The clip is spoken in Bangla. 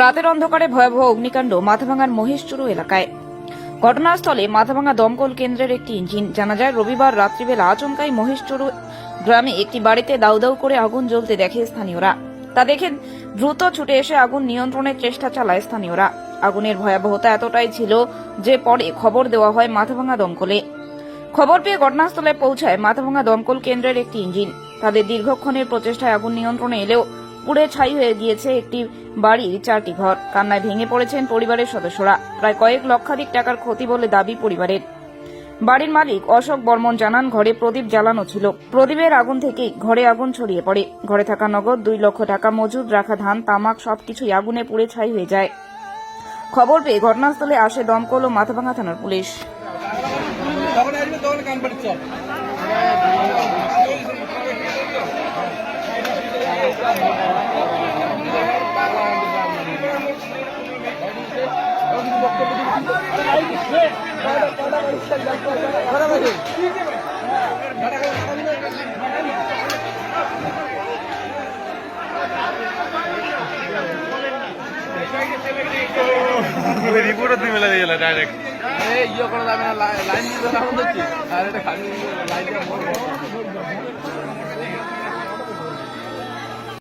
রাতের অন্ধকারে ভয়াবহ অগ্নিকাণ্ড মাথাভাঙার মহেশচুরু এলাকায়। ঘটনাস্থলে মাথাভাঙা দমকল কেন্দ্রের একটি ইঞ্জিন জানা যায়, রবিবার রাত্রিবেলা আচমকাই মহেশচুরু গ্রামে একটি বাড়িতে দাউ দাউ করে আগুন জ্বলতে দেখে স্থানীয়রা। তা দেখে দ্রুত ছুটে এসে আগুন নিয়ন্ত্রণের চেষ্টা চালায় স্থানীয়রা। আগুনের ভয়াবহতা এতটাই ছিল যে পরে খবর দেওয়া হয় মাথাভাঙা দমকলে। খবর পেয়ে ঘটনাস্থলে পৌঁছায় মাথাভাঙা দমকল কেন্দ্রের একটি ইঞ্জিন। তাদের দীর্ঘক্ষণের প্রচেষ্টায় আগুন নিয়ন্ত্রণে এলেও পুড়ে ছাই হয়ে গিয়েছে একটি বাড়ির চারটি ঘর। কান্নায় ভেঙে পড়েছেন পরিবারের সদস্যরা। প্রায় কয়েক লক্ষাধিক টাকার ক্ষতি বলে দাবি পরিবারের। বাড়ির মালিক অশোক বর্মন জানান, ঘরে প্রদীপ জ্বালানো ছিল। প্রদীপের আগুন থেকেই ঘরে আগুন ছড়িয়ে পড়ে। ঘরে থাকা নগদ দুই লক্ষ টাকা, মজুদ রাখা ধান, তামাক সবকিছুই আগুনে পুড়ে ছাই হয়ে যায়। খবর পেয়ে ঘটনাস্থলে আসে দমকল ও মাথাভাঙা থানার পুলিশ। তুমি মেলে দিয়ে ডাইরেক্ট আরে ইয়ে করা যাবে না লাইন দিতে এটা খালি লাইন দিয়ে